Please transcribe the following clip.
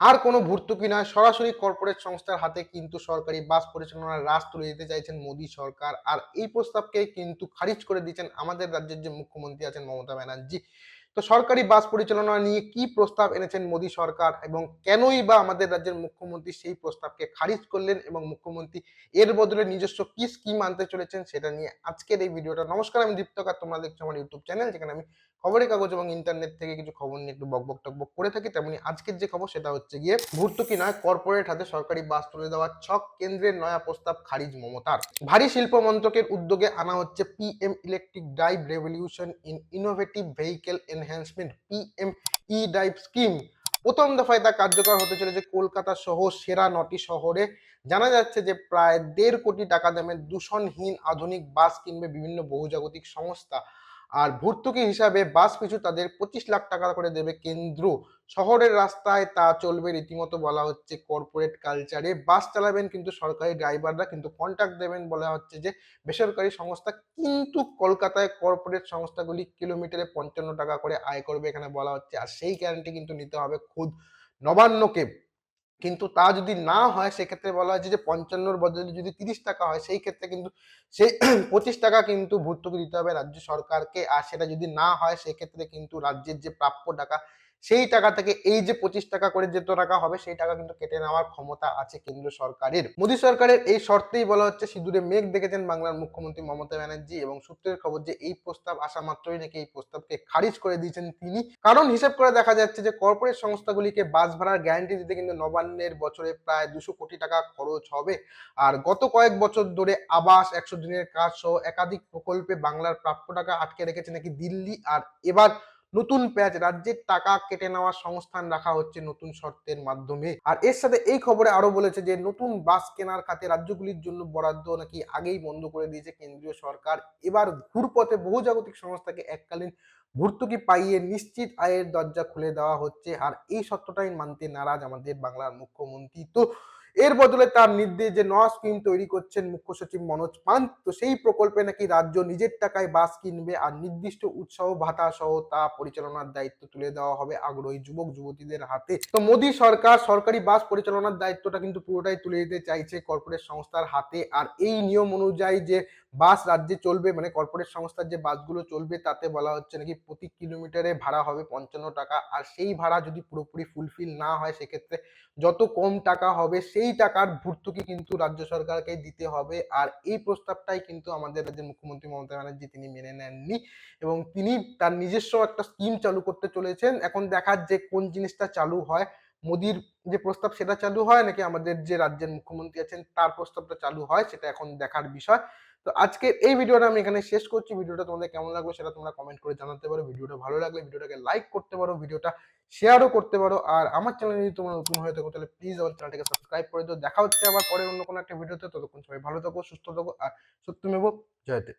আর কোনো ভর্তুকি নয়। সরাসরি কর্পোরেট সংস্থার হাতে কিন্তু সরকারি বাস পরিচালনার রাস তুলে দিতে চাইছেন মোদী সরকার। আর এই প্রস্তাবকে কিন্তু খারিজ করে দিচ্ছেন আমাদের রাজ্যের যে মুখ্যমন্ত্রী আছেন মমতা ব্যানার্জি। তো সরকারি বাস পরিচালনা নিয়ে কি প্রস্তাব এনেছেন মোদী সরকার এবং কেনই বা আমাদের রাজ্যের মুখ্যমন্ত্রী সেই প্রস্তাবকে খারিজ করলেন এবং মুখ্যমন্ত্রী এর বদলে নিজস্ব কি স্কিম আনতে চলেছেন সেটা নিয়ে আজকের এই ভিডিওটা। নমস্কার, আমি দীপ্তকার, তোমরা দেখছ আমার ইউটিউব চ্যানেল যেখানে আমি খবরের কাগজ এবং ইন্টারনেট থেকে কিছু খবর নিয়ে একটু বকবক টকবক করে থাকি, তেমনি আজকের যে খবর সেটা হচ্ছে গিয়ে ভর্তুকি নয় কর্পোরেট হাতে সরকারি বাস তুলে দেওয়ার ছক কেন্দ্রের নয়া প্রস্তাব খারিজ মমতার। ভারী শিল্প মন্ত্রকের উদ্যোগে আনা হচ্ছে PM electric drive revolution in innovative vehicle enhancement PM E drive scheme প্রথম দফায় তা কার্যকর হতে চলেছে কলকাতা সহ সেরা নটি শহরে। জানা যাচ্ছে যে প্রায় দেড় কোটি টাকা দামের দূষণহীন আধুনিক বাস কিনবে বিভিন্ন বহুজাগতিক সংস্থা। আর ভর্তুকি হিসাবে বাস পিছু তাদের পঁচিশ লাখ টাকা করে দেবে কেন্দ্র। শহরের রাস্তায় তা চলবে, রীতিমতো বলা হচ্ছে কর্পোরেট কালচারে বাস চালাবেন কিন্তু সরকারি ড্রাইভাররা কিন্তু কন্ট্যাক্ট দেবেন বলা হচ্ছে যে, বেসরকারি সংস্থা কিন্তু কলকাতায় কর্পোরেট সংস্থাগুলি কিলোমিটারে পঞ্চান্ন টাকা করে আয় করবে এখানে বলা হচ্ছে। আর সেই গ্যারান্টি কিন্তু নিতে হবে খুদ নবান্নকে। কিন্তু তা যদি না হয়, সেক্ষেত্রে বলা হয়েছে যে পঞ্চান্নর বদলে যদি তিরিশ টাকা হয়, সেই ক্ষেত্রে কিন্তু সেই পঁচিশ টাকা কিন্তু ভর্তুকি দিতে হবে রাজ্য সরকারকে। আর সেটা যদি না হয়, সেক্ষেত্রে কিন্তু রাজ্যের যে প্রাপ্য টাকা সেই টাকা থেকে এই যে পঁচিশ টাকা করে যে টাকা হবে, সেই টাকা কিন্তু কেটে নেওয়ার ক্ষমতা আছে কেন্দ্র সরকারের। মোদী সরকারের এই শর্তেই বলা হচ্ছে, সিঁদুরে মেঘ দেখেছেন বাংলার মুখ্যমন্ত্রী মমতা ব্যানার্জি এবং সূত্রের খবর যে এই প্রস্তাব আসা মাত্রই নাকি এই প্রস্তাবকে খারিজ করে দিয়েছেন তিনি। কারণ হিসেব করে দেখা যাচ্ছে যে কর্পোরেট সংস্থাগুলিকে বাস ভাড়ার গ্যারান্টি দিতে কিন্তু নবান্নের বছরে প্রায় দুশো কোটি টাকা খরচ হবে। আর গত কয়েক বছর ধরে আবাস, একশো দিনের কাজ সহ একাধিক প্রকল্পে বাংলার প্রাপ্য টাকা আটকে রেখেছে নাকি দিল্লি। আর এবার নতুন প্যাচ রাজ্যের টাকা কেটে নেওয়ার সংস্থান রাখা হচ্ছে নতুন শর্তের মাধ্যমে। আর এর সাথে এই খবরে আরও বলেছে যে, নতুন বাস কেনার খাতে রাজ্যগুলির জন্য বরাদ্দ নাকি আগেই বন্ধ করে দিয়েছে কেন্দ্রীয় সরকার। এবার ঘুরপথে বহুজাগতিক সংস্থাকে এককালীন ভর্তুকি পাইয়ে নিশ্চিত আয়ের দরজা খুলে দেওয়া হচ্ছে। আর এই সত্যটাই মানতে নারাজ আমাদের বাংলার মুখ্যমন্ত্রী। তো এর বদলে তার নির্দেশ যে নয়া স্কিম তৈরি করছেন মুখ্য সচিব মনোজ পান্ত, তো সেই প্রকল্পে নাকি রাজ্য নিজের টাকায় বাস কিনবে আর নির্দিষ্ট উৎসাহ ভাতা সহ তা পরিচালনার দায়িত্ব তুলে দেওয়া হবে আগ্রহী যুবক যুবতীদের হাতে। তো মোদী সরকার সরকারি বাস পরিচালনার দায়িত্বটা কিন্তু পুরোটাই তুলে দিতে চাইছে কর্পোরেট সংস্থার হাতে। আর এই নিয়ম অনুযায়ী যে বাস রাজ্যে চলবে মানে কর্পোরেট সংস্থার যে বাসগুলো চলবে, তাতে বলা হচ্ছে নাকি প্রতি কিলোমিটারে ভাড়া হবে পঞ্চান্ন টাকা। আর সেই ভাড়া যদি পুরোপুরি ফুলফিল না হয়, সেক্ষেত্রে যত কম টাকা হবে, সেই টাকার ভর্তুকি কিন্তু রাজ্য সরকারকে দিতে হবে। আর এই প্রস্তাবটাই কিন্তু আমাদের রাজ্যের মুখ্যমন্ত্রী মমতা ব্যানার্জি তিনি মেনে নেননি এবং তিনি তার নিজস্ব একটা স্কিম চালু করতে চলেছেন। এখন দেখার যে কোন জিনিসটা চালু হয়। মোদির যে প্রস্তাব, সেটা চালু হয় নাকি আমাদের যে রাজ্যের মুখ্যমন্ত্রী আছেন, তার প্রস্তাবটা চালু হয়, সেটা এখন দেখার বিষয়। তো আজকে এই ভিডিওটা আমি এখানে শেষ করছি। ভিডিওটা তোমাদের কেমন লাগল সেটা তোমরা কমেন্ট করে জানাতে পারো। ভিডিওটা ভালো লাগলে ভিডিওটাকে লাইক করতে পারো, ভিডিওটা শেয়ারও করতে পারো। আর আমার চ্যানেল যদি তোমরা নতুন হয়ে থাকো, তাহলে প্লিজ আমার চ্যানেলটাকে সাবস্ক্রাইব করে দিও। দেখা হচ্ছে আবার পরের অন্য কোনো একটা ভিডিওতে। ততক্ষণ সবাই ভালো থাকো, সুস্থ থাকো, আর সত্যমেব জয়তে